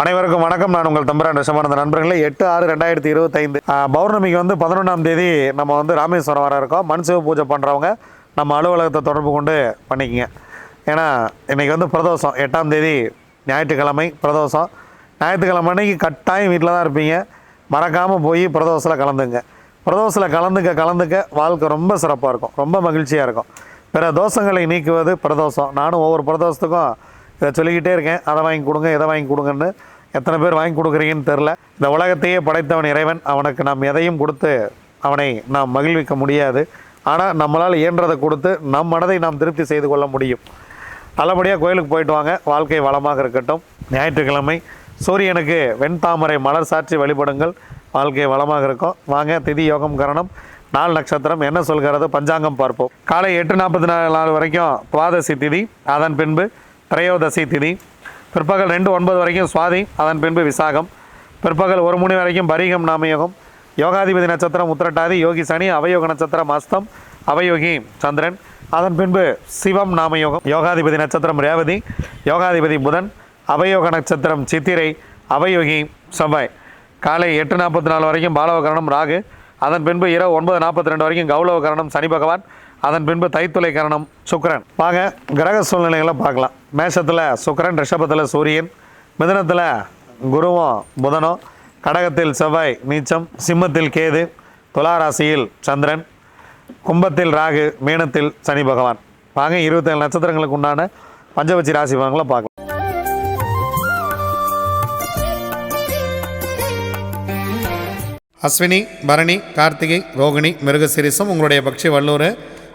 அனைவருக்கும் வணக்கம். நான் உங்கள் தம்பரான் ரிஷமானந்த நண்பர்களே. எட்டு ஆறு ரெண்டாயிரத்தி இருபத்தைந்து பௌர்ணமிக்கு வந்து பதினொன்றாம் தேதி நம்ம வந்து ராமேஸ்வரம் வர இருக்கோம். மண் சிவ பூஜை பண்ணுறவங்க நம்ம அலுவலகத்தை தொடர்பு கொண்டு பண்ணிக்கங்க. ஏன்னா இன்றைக்கி வந்து பிரதோஷம். எட்டாம் தேதி ஞாயிற்றுக்கிழமை பிரதோஷம். ஞாயிற்றுக்கிழமை அன்னைக்கு கட்டாயம் வீட்டில் தான் இருப்பீங்க. மறக்காமல் போய் பிரதோஷத்தில் கலந்துங்க. பிரதோஷத்தில் கலந்துக்க கலந்துக்க வாழ்க்கை ரொம்ப சிறப்பாக இருக்கும். ரொம்ப மகிழ்ச்சியாக இருக்கும். பிற தோஷங்களை நீக்குவது பிரதோஷம். நானும் ஒவ்வொரு பிரதோஷத்துக்கும் இதை சொல்லிக்கிட்டே இருக்கேன். அதை வாங்கி கொடுங்க இதை வாங்கி கொடுங்கன்னு எத்தனை பேர் வாங்கி கொடுக்குறீங்கன்னு தெரில இந்த உலகத்தையே படைத்தவன் இறைவன். அவனுக்கு நாம் எதையும் கொடுத்து அவனை நாம் மகிழ்விக்க முடியாது. ஆனால் நம்மளால் இயன்றதை கொடுத்து நம் மனதை நாம் திருப்தி செய்து கொள்ள முடியும். நல்லபடியாக கோயிலுக்கு போயிட்டு வாங்க. வாழ்க்கை வளமாக இருக்கட்டும். ஞாயிற்றுக்கிழமை சூரியனுக்கு வெண்தாமரை மலர் சாற்றி வழிபடுங்கள். வாழ்க்கை வளமாக இருக்கும். வாங்க திதி யோகம் கரணம். நாள் நட்சத்திரம் என்ன சொல்கிறது? பஞ்சாங்கம் பார்ப்போம். காலை எட்டு நாற்பத்தி நாலு நாள் வரைக்கும் துவாதசி திதி. அதன் பின்பு திரையோதசி திதி. பிற்பகல் ரெண்டு ஒன்பது வரைக்கும் சுவாதி அதன் பின்பு விசாகம். பிற்பகல் ஒரு மணி வரைக்கும் பரிகம் நாமயோகம். யோகாதிபதி நட்சத்திரம் உத்திரட்டாதி யோகி சனி அவயோக நட்சத்திரம் அஸ்தம் அவயோகி சந்திரன். அதன் பின்பு சிவம் நாமயோகம். யோகாதிபதி நட்சத்திரம் ரேவதி யோகாதிபதி புதன் அவயோக நட்சத்திரம் சித்திரை அவயோகி செவ்வாய். காலை எட்டு நாற்பத்தி நாலு வரைக்கும் பாலவகரணம் ராகு. அதன் பின்பு இரவு ஒன்பது நாற்பத்தி ரெண்டு வரைக்கும் கௌலவ கரணம் சனி பகவான். அதன் பின்பு தைத்துளை கரணம் சுக்கரன். வாங்க கிரக சூழ்நிலைகளை பார்க்கலாம். மேஷத்தில் சுக்கரன் ரிஷபத்தில் சூரியன் மிதுனத்தில் குருவும் புதனும் கடகத்தில் செவ்வாய் நீச்சம் சிம்மத்தில் கேது துளாராசியில் சந்திரன் கும்பத்தில் ராகு மீனத்தில் சனி பகவான். வாங்க இருபத்தேழு நட்சத்திரங்களுக்கு உண்டான பஞ்சபட்சி ராசி பலன்களை பார்க்கலாம். அஸ்வினி பரணி கார்த்திகை ரோகிணி மிருகசிரிசம் உங்களுடைய பக்ஷி வல்லூர்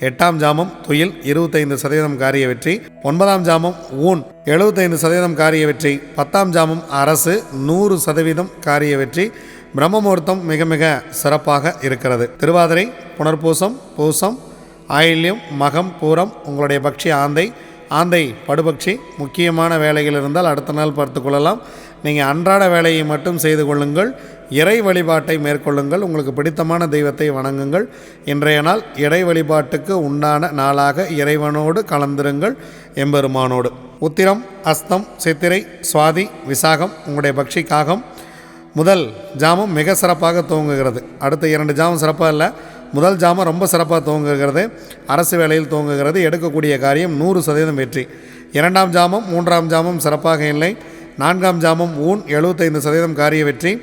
எட்டாம் ஜாமம் துயில் இருபத்தைந்து சதவீதம் காரிய வெற்றி ஒன்பதாம் ஜாமம் ஊன் எழுபத்தைந்து சதவீதம் காரிய வெற்றி பத்தாம் ஜாமம் அரசு நூறு சதவீதம் காரிய வெற்றி. பிரம்மமுகூர்த்தம் மிக மிக சிறப்பாக இருக்கிறது. திருவாதிரை புனர்பூசம் பூசம் ஆயில்யம் மகம் பூரம் உங்களுடைய பக்ஷி ஆந்தை. ஆந்தை படுபக்ஷி முக்கியமான வேலைகள் இருந்தால் அடுத்த நாள் பார்த்து கொள்ளலாம். நீங்கள் அன்றாட வேலையை மட்டும் செய்து கொள்ளுங்கள். இறை வழிபாட்டை மேற்கொள்ளுங்கள் உங்களுக்கு பிடித்தமான தெய்வத்தை வணங்குங்கள். இன்றைய நாள் இறை வழிபாட்டுக்கு உண்டான நாளாக இறைவனோடு கலந்திருங்கள் எம்பெருமானோடு. உத்திரம் அஸ்தம் சித்திரை சுவாதி விசாகம் உங்களுடைய பக்ஷி காகம். முதல் ஜாமம் மிக சிறப்பாக துவங்குகிறது. அடுத்த இரண்டு ஜாமம் சிறப்பாக இல்லை முதல் ஜாமம் ரொம்ப சிறப்பாக துவங்குகிறது. அரசு வேலையில் துவங்குகிறது. எடுக்கக்கூடிய காரியம் நூறு சதவீதம் வெற்றி. இரண்டாம் ஜாமம் மூன்றாம் ஜாமம் சிறப்பாக இல்லை. நான்காம் ஜாமம் ஊன் எழுபத்தைந்து சதவீதம் காரிய வெற்றி.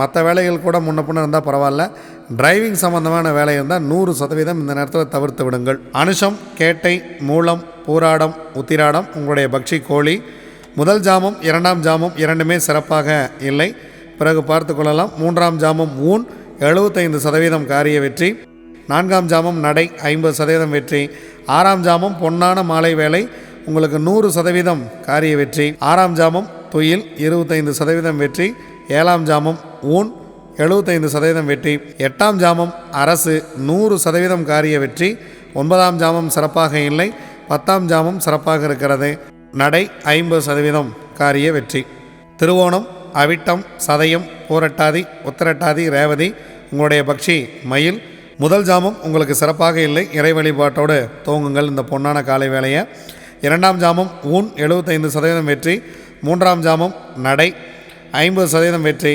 மற்ற வேலைகள் கூட முன்ன பின்ன இருந்தால் பரவாயில்ல. டிரைவிங் சம்மந்தமான வேலை இருந்தால் நூறு சதவீதம் இந்த நேரத்தில் தவிர்த்து விடுங்கள். அனுஷம் கேட்டை மூலம் பூராடம் உத்திராடம் உங்களுடைய பக்ஷி கோழி முதல் ஜாமம் இரண்டாம் ஜாமம் இரண்டுமே சிறப்பாக இல்லை. பிறகு பார்த்து கொள்ளலாம். மூன்றாம் ஜாமம் ஊன் எழுபத்தைந்து சதவீதம் காரிய வெற்றி. நான்காம் ஜாமம் நடை ஐம்பது சதவீதம் வெற்றி. ஆறாம் ஜாமம் பொன்னான மாலை வேலை உங்களுக்கு நூறு சதவீதம் காரிய வெற்றி. ஆறாம் ஜாமம் துயில் இருபத்தைந்து சதவீதம் வெற்றி. ஏழாம் ஜாமம் ஊன் எழுபத்தைந்து சதவீதம் வெற்றி எட்டாம் ஜாமம் அரசு நூறு சதவீதம் காரிய வெற்றி ஒன்பதாம் ஜாமம் சிறப்பாக இல்லை பத்தாம் ஜாமம் சிறப்பாக இருக்கிறது. நடை ஐம்பது சதவீதம் காரிய வெற்றி. திருவோணம் அவிட்டம் சதயம் பூரட்டாதி உத்தரட்டாதி ரேவதி உங்களுடைய பக்ஷி மயில். முதல் ஜாமம் உங்களுக்கு சிறப்பாக இல்லை இறை வழிபாட்டோடு துவங்குங்கள் இந்த பொன்னான காலை வேலையை இரண்டாம் ஜாமம் ஊன் எழுபத்தைந்து சதவீதம் வெற்றி மூன்றாம் ஜாமம் நடை ஐம்பது சதவீதம் வெற்றி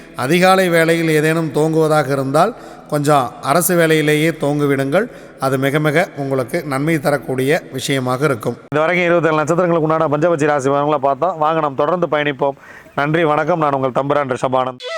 அதிகாலை வேளையில் ஏதேனும் தோங்குவதாக இருந்தால் கொஞ்சம் அரசு வேலையிலேயே தோங்குவிடுங்கள். அது மிக மிக உங்களுக்கு நன்மை தரக்கூடிய விஷயமாக இருக்கும். இது வரைக்கும் இருபத்தேழு நட்சத்திரங்களுக்கு உண்டான பஞ்சபட்சி ராசி பலன்களை பார்த்தோம். வாங்க நாம் தொடர்ந்து பயணிப்போம். நன்றி வணக்கம். நான் உங்கள் தம்புரான் ரிஷபானந்த்.